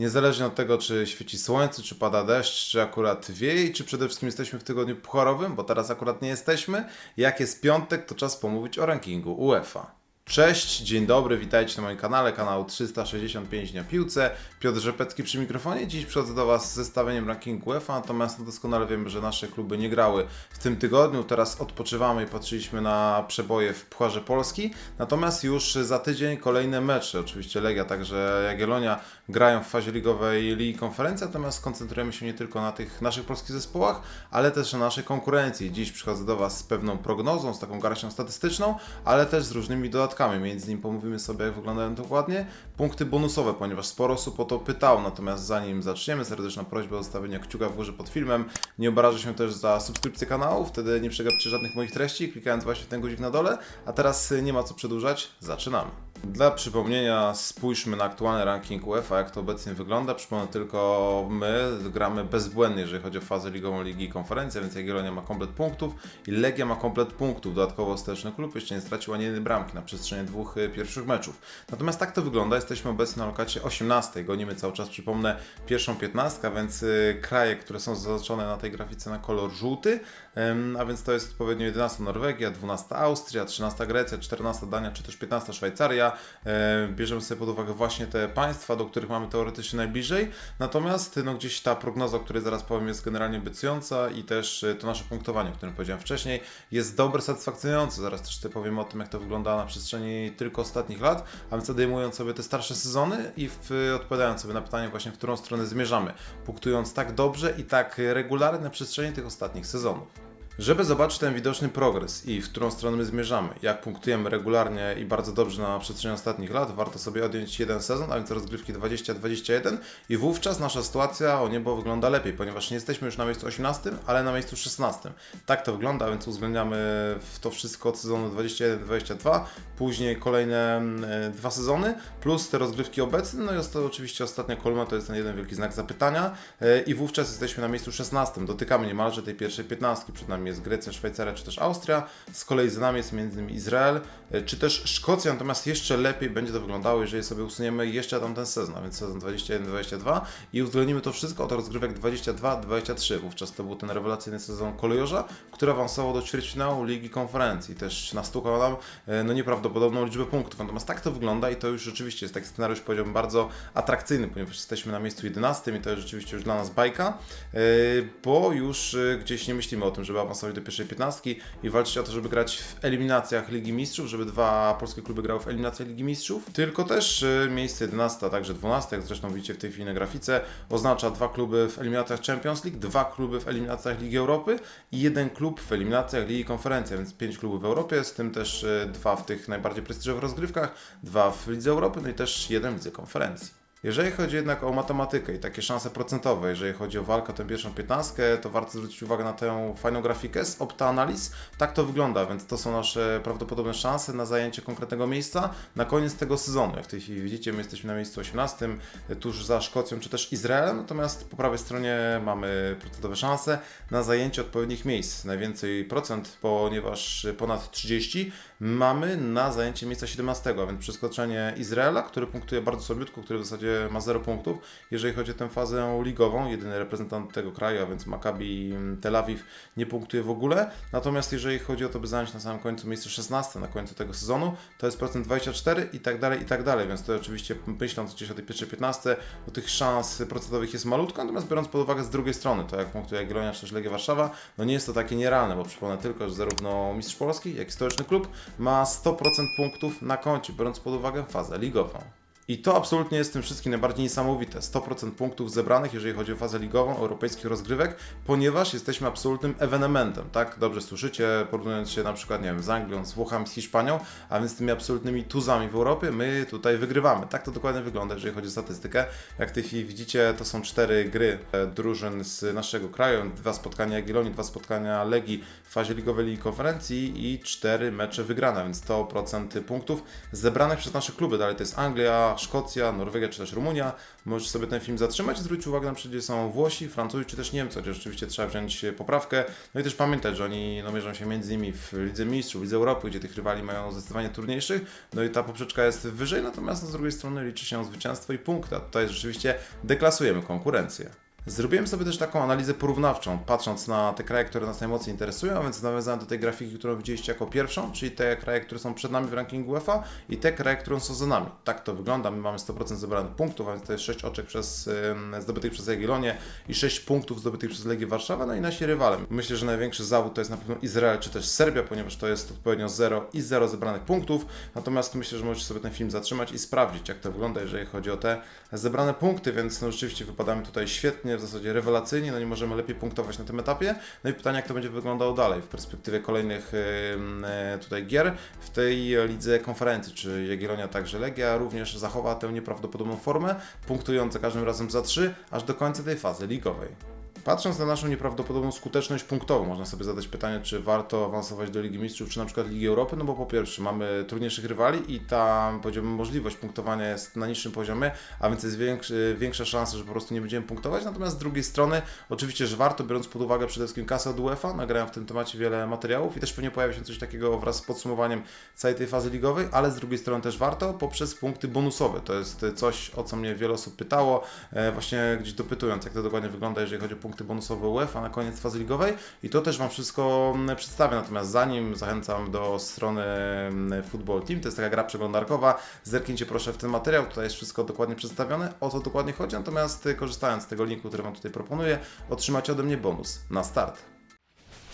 Niezależnie od tego, czy świeci słońce, czy pada deszcz, czy akurat wieje, czy przede wszystkim jesteśmy w tygodniu pucharowym, bo teraz akurat nie jesteśmy. Jak jest piątek, to czas pomówić o rankingu UEFA. Cześć, dzień dobry, witajcie na moim kanale, kanał 365 Dnia Piłce. Piotr Rzepecki przy mikrofonie. Dziś przychodzę do Was z zestawieniem rankingu UEFA, natomiast no doskonale wiemy, że nasze kluby nie grały w tym tygodniu. Teraz odpoczywamy i patrzyliśmy na przeboje w Pucharze Polski. Natomiast już za tydzień kolejne mecze. Oczywiście Legia, także Jagiellonia grają w fazie ligowej Ligi Konferencji, natomiast skoncentrujemy się nie tylko na tych naszych polskich zespołach, ale też na naszej konkurencji. Dziś przychodzę do Was z pewną prognozą, z taką garścią statystyczną, ale też z różnymi dodatkami. Między innymi pomówimy sobie, jak wyglądają dokładnie punkty bonusowe, ponieważ sporo osób o to pytało. Natomiast zanim zaczniemy, serdeczna prośba o zostawienie kciuka w górze pod filmem. Nie obrażę się też za subskrypcję kanału, wtedy nie przegapicie żadnych moich treści, klikając właśnie ten guzik na dole. A teraz y, nie ma co przedłużać, zaczynamy. Dla przypomnienia spójrzmy na aktualny ranking UEFA, jak to obecnie wygląda. Przypomnę tylko, my gramy bezbłędnie, jeżeli chodzi o fazę ligową Ligi i Konferencja, więc Jagiellonia ma komplet punktów i Legia ma komplet punktów. Dodatkowo Steczny Klub jeszcze nie stracił ani jednej bramki na przestrzeni dwóch y, pierwszych meczów. Natomiast tak to wygląda, jesteśmy obecnie na lokacie 18, gonimy cały czas, przypomnę, pierwszą 15, więc y, kraje, które są zaznaczone na tej grafice na kolor żółty, a więc to jest odpowiednio 11 Norwegia, 12 Austria, 13 Grecja, 14 Dania, czy też 15 Szwajcaria. E, Bierzemy sobie pod uwagę właśnie te państwa, do których mamy teoretycznie najbliżej. Natomiast no, gdzieś ta prognoza, o której zaraz powiem, jest generalnie obiecująca i też e, to nasze punktowanie, o którym powiedziałem wcześniej, jest dobre, satysfakcjonujące. Zaraz też powiem o tym, jak to wygląda na przestrzeni tylko ostatnich lat, a więc odejmując sobie te starsze sezony i w, odpowiadając sobie na pytanie właśnie, w którą stronę zmierzamy, punktując tak dobrze i tak regularnie na przestrzeni tych ostatnich sezonów. Żeby zobaczyć ten widoczny progres i w którą stronę my zmierzamy, jak punktujemy regularnie i bardzo dobrze na przestrzeni ostatnich lat, warto sobie odjąć jeden sezon, a więc rozgrywki 20-21 i wówczas nasza sytuacja o niebo wygląda lepiej, ponieważ nie jesteśmy już na miejscu 18, ale na miejscu 16. Tak to wygląda, więc uwzględniamy w to wszystko od sezonu 21-22, później kolejne mm, dwa sezony, plus te rozgrywki obecne, no i to oczywiście ostatnia kolumna, to jest ten jeden wielki znak zapytania e, i wówczas jesteśmy na miejscu 16, dotykamy niemalże tej pierwszej 15, przed nami jest Grecja, Szwajcaria czy też Austria. Z kolei za nami jest m.in. Izrael e, czy też Szkocja, natomiast jeszcze lepiej będzie to wyglądało, jeżeli sobie usuniemy jeszcze tamten sezon, a więc sezon 21-22 i uwzględnimy to wszystko od rozgrywek 22-23. Wówczas to był ten rewelacyjny sezon kolejorza, który awansował do ćwierćfinału Ligi Konferencji. Też nastukał nam e, no nieprawdopodobną liczbę punktów. Natomiast tak to wygląda i to już rzeczywiście jest taki scenariusz, powiedziałbym, bardzo atrakcyjny, ponieważ jesteśmy na miejscu 11 i to jest rzeczywiście już dla nas bajka, e, bo już gdzieś nie myślimy o tym, żeby awansować do pierwszej piętnastki i walczyć o to, żeby grać w eliminacjach Ligi Mistrzów, żeby dwa polskie kluby grały w eliminacjach Ligi Mistrzów. Tylko też y, miejsce 11, a także 12, jak zresztą widzicie w tej chwili na grafice, oznacza dwa kluby w eliminacjach Champions League, dwa kluby w eliminacjach Ligi Europy i jeden klub w eliminacjach Ligi Konferencji, więc pięć klubów w Europie, z tym też y, dwa w tych najbardziej prestiżowych rozgrywkach, dwa w Lidze Europy, no i też jeden w Lidze Konferencji. Jeżeli chodzi jednak o matematykę i takie szanse procentowe, jeżeli chodzi o walkę o tę pierwszą piętnastkę, to warto zwrócić uwagę na tę fajną grafikę z OptaAnalyz. Tak to wygląda, więc to są nasze prawdopodobne szanse na zajęcie konkretnego miejsca na koniec tego sezonu. Jak w tej chwili widzicie, my jesteśmy na miejscu 18, tuż za Szkocją czy też Izraelem, natomiast po prawej stronie mamy procentowe szanse na zajęcie odpowiednich miejsc. Najwięcej procent, ponieważ ponad 30 mamy na zajęcie miejsca 17, a więc przeskoczenie Izraela, który punktuje bardzo słabiutko, który w zasadzie ma 0 punktów. Jeżeli chodzi o tę fazę ligową, jedyny reprezentant tego kraju, a więc Maccabi Tel Awiw nie punktuje w ogóle. Natomiast jeżeli chodzi o to, by zająć na samym końcu miejsce 16 na końcu tego sezonu, to jest procent 24 i tak dalej, i tak dalej. Więc to oczywiście myśląc o tej pierwszej 15, to tych szans procentowych jest malutko, natomiast biorąc pod uwagę z drugiej strony, to jak punktuje Jagiellonia czy też Legia Warszawa, no nie jest to takie nierealne, bo przypomnę tylko, że zarówno Mistrz Polski, jak i Stołeczny Klub ma 100% punktów na koncie, biorąc pod uwagę fazę ligową. I to absolutnie jest w tym wszystkim najbardziej niesamowite. 100% punktów zebranych, jeżeli chodzi o fazę ligową europejskich rozgrywek, ponieważ jesteśmy absolutnym ewenementem, tak? Dobrze słyszycie, porównując się na przykład, nie wiem, z Anglią, z Włochami, z Hiszpanią, a więc tymi absolutnymi tuzami w Europie, my tutaj wygrywamy. Tak to dokładnie wygląda, jeżeli chodzi o statystykę. Jak w tej chwili widzicie, to są cztery gry e, drużyn z naszego kraju, dwa spotkania Jagiellonii, dwa spotkania Legii w fazie ligowej Ligi Konferencji i cztery mecze wygrane, więc 100% punktów zebranych przez nasze kluby. Dalej to jest Anglia, Szkocja, Norwegia czy też Rumunia. Możesz sobie ten film zatrzymać i zwrócić uwagę na przykład, gdzie są Włosi, Francuzi czy też Niemcy, chociaż oczywiście trzeba wziąć e, poprawkę. No i też pamiętać, że oni no, mierzą się między innymi w Lidze Mistrzów, Lidze Europy, gdzie tych rywali mają zdecydowanie trudniejszych. No i ta poprzeczka jest wyżej, natomiast no, z drugiej strony liczy się zwycięstwo i punkty. A tutaj rzeczywiście deklasujemy konkurencję. Zrobiłem sobie też taką analizę porównawczą, patrząc na te kraje, które nas najmocniej interesują, a więc nawiązałem do tej grafiki, którą widzieliście jako pierwszą, czyli te kraje, które są przed nami w rankingu UEFA i te kraje, które są za nami. Tak to wygląda, my mamy 100% zebranych punktów, a więc to jest 6 oczek przez, zdobytych przez Jagiellonię i 6 punktów zdobytych przez Legię Warszawa, no i nasi rywale. Myślę, że największy zawód to jest na pewno Izrael czy też Serbia, ponieważ to jest odpowiednio 0 i 0 zebranych punktów, natomiast myślę, że możecie sobie ten film zatrzymać i sprawdzić, jak to wygląda, jeżeli chodzi o te zebrane punkty, więc no rzeczywiście wypadamy tutaj świetnie, w zasadzie rewelacyjnie, no nie możemy lepiej punktować na tym etapie. No i pytanie, jak to będzie wyglądało dalej w perspektywie kolejnych e, tutaj gier w tej lidze konferencji, czy Jagiellonia, także Legia również zachowa tę nieprawdopodobną formę, punktując za każdym razem za 3, aż do końca tej fazy ligowej. Patrząc na naszą nieprawdopodobną skuteczność punktową, można sobie zadać pytanie, czy warto awansować do Ligi Mistrzów, czy na przykład Ligi Europy, no bo po pierwsze mamy trudniejszych rywali i ta, powiedziałbym, możliwość punktowania jest na niższym poziomie, a więc jest większy, większa szansa, że po prostu nie będziemy punktować, natomiast z drugiej strony oczywiście, że warto, biorąc pod uwagę przede wszystkim kasę od UEFA, nagrałem w tym temacie wiele materiałów i też pewnie pojawi się coś takiego wraz z podsumowaniem całej tej fazy ligowej, ale z drugiej strony też warto poprzez punkty bonusowe, to jest coś, o co mnie wiele osób pytało, e, właśnie gdzieś dopytując, jak to dokładnie wygląda, jeżeli chodzi o punkty bonusowe UEFA na koniec fazy ligowej i to też Wam wszystko mm, przedstawię. Natomiast zanim zachęcam do strony mm, Football Team, to jest taka gra przeglądarkowa, zerknijcie proszę w ten materiał, tutaj jest wszystko dokładnie przedstawione, o co dokładnie chodzi, natomiast y, korzystając z tego linku, który Wam tutaj proponuję, otrzymacie ode mnie bonus na start.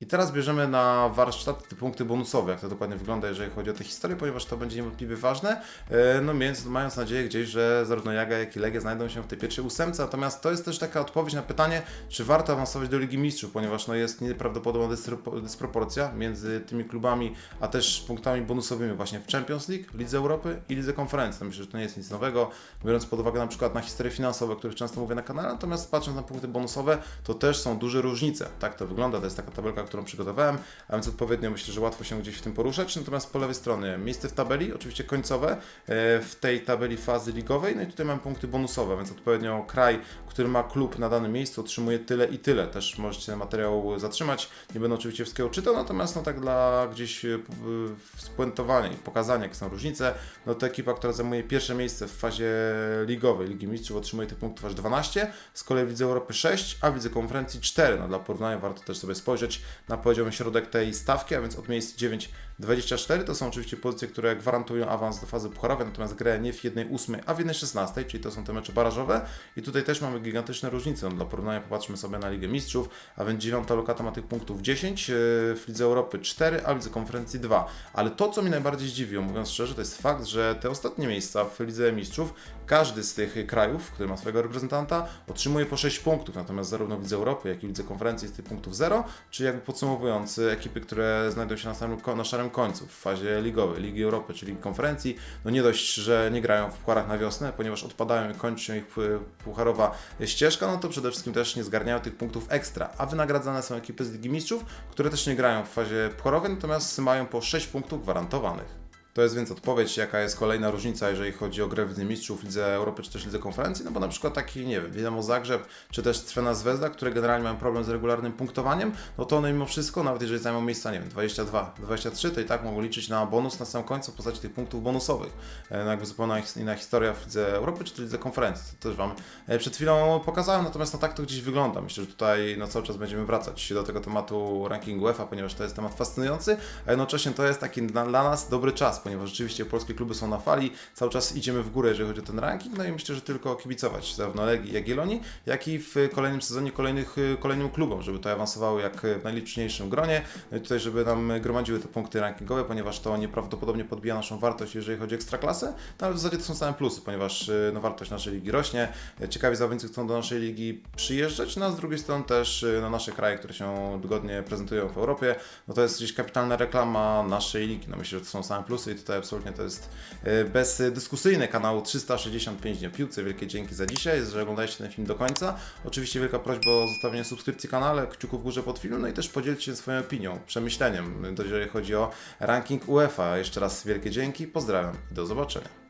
I teraz bierzemy na warsztat te punkty bonusowe, jak to dokładnie wygląda, jeżeli chodzi o tę historię, ponieważ to będzie niewątpliwie ważne. E, No więc mając nadzieję gdzieś, że zarówno Jaga, jak i Legia znajdą się w tej pierwszej ósemce, natomiast to jest też taka odpowiedź na pytanie, czy warto awansować do Ligi Mistrzów, ponieważ no jest nieprawdopodobna dyspropo- dysproporcja między tymi klubami, a też punktami bonusowymi właśnie w Champions League, Lidze Europy i Lidze Konferencji. No myślę, że to nie jest nic nowego, biorąc pod uwagę na przykład na historie finansowe, o których często mówię na kanale, natomiast patrząc na punkty bonusowe, to też są duże różnice. Tak to wygląda, to jest taka tabelka, którą przygotowałem, a więc odpowiednio myślę, że łatwo się gdzieś w tym poruszać. Natomiast po lewej stronie miejsce w tabeli, oczywiście końcowe, e, w tej tabeli fazy ligowej, no i tutaj mam punkty bonusowe, więc odpowiednio kraj, który ma klub na danym miejscu otrzymuje tyle i tyle. Też możecie materiał zatrzymać, nie będę oczywiście wszystkiego czytał, natomiast no tak dla gdzieś e, w- spuentowania i pokazania, jakie są różnice, no to ekipa, która zajmuje pierwsze miejsce w fazie ligowej Ligi Mistrzów otrzymuje tych punktów aż 12, z kolei w Lidze Europy 6, a w Lidze Konferencji 4. No dla porównania warto też sobie spojrzeć na poziom środek tej stawki, a więc od miejsc 9-24 to są oczywiście pozycje, które gwarantują awans do fazy pucharowej, natomiast grę nie w 1-8, a w 1-16, czyli to są te mecze barażowe i tutaj też mamy gigantyczne różnice. No dla porównania popatrzmy sobie na Ligę Mistrzów, a więc dziewiąta lokata ma tych punktów 10, yy, w Lidze Europy 4, a w Lidze Konferencji 2. Ale to, co mi najbardziej zdziwiło, mówiąc szczerze, to jest fakt, że te ostatnie miejsca w Lidze Mistrzów, każdy z tych krajów, który ma swojego reprezentanta, otrzymuje po 6 punktów, natomiast zarówno w Lidze Europy, jak i w Lidze Konferencji jest tych punktów 0, czyli jakby podsumowując, ekipy, które znajdują się na, samym, na szarym końcu w fazie ligowej, Ligi Europy czy Ligi Konferencji, no nie dość, że nie grają w pucharach na wiosnę, ponieważ odpadają i kończy się ich pu- pucharowa ścieżka, no to przede wszystkim też nie zgarniają tych punktów ekstra, a wynagradzane są ekipy z Ligi Mistrzów, które też nie grają w fazie pucharowej, natomiast mają po 6 punktów gwarantowanych. To jest więc odpowiedź, jaka jest kolejna różnica, jeżeli chodzi o grę w Mistrzów, Lidze Europy czy też Lidze Konferencji, no bo na przykład taki, nie wiem, Dinamo Zagrzeb czy też Crvena Zvezda, które generalnie mają problem z regularnym punktowaniem, no to one mimo wszystko, nawet jeżeli zajmą miejsca, nie wiem, 22, 23, to i tak mogą liczyć na bonus na sam końcu w postaci tych punktów bonusowych. E, No jakby zupełnie inna historia w Lidze Europy czy też Lidze Konferencji, to też Wam e, przed chwilą pokazałem, natomiast no tak to gdzieś wygląda. Myślę, że tutaj no cały czas będziemy wracać do tego tematu rankingu UEFA, ponieważ to jest temat fascynujący, a jednocześnie to jest taki dla nas dobry czas, ponieważ rzeczywiście polskie kluby są na fali, cały czas idziemy w górę, jeżeli chodzi o ten ranking, no i myślę, że tylko kibicować zarówno Legii, Jagiellonii, jak i w kolejnym sezonie kolejnych, y, kolejnym klubom, żeby to awansowało jak w najliczniejszym gronie, no i tutaj, żeby nam gromadziły te punkty rankingowe, ponieważ to nieprawdopodobnie podbija naszą wartość, jeżeli chodzi o ekstraklasę, no ale w zasadzie to są same plusy, ponieważ y, no, wartość naszej ligi rośnie, ciekawi zawodnicy chcą do naszej ligi przyjeżdżać, no a z drugiej strony też y, no, nasze kraje, które się dogodnie prezentują w Europie, no to jest gdzieś kapitalna reklama naszej ligi, no myślę, że to są same plusy tutaj absolutnie to jest y, bezdyskusyjne. Kanał 365 Dni Piłce, wielkie dzięki za dzisiaj, że oglądaliście ten film do końca. Oczywiście wielka prośba o zostawienie subskrypcji kanale, kciuków w górze pod filmem, no i też podzielcie się swoją opinią, przemyśleniem, jeżeli chodzi o ranking UEFA. Jeszcze raz wielkie dzięki, pozdrawiam i do zobaczenia.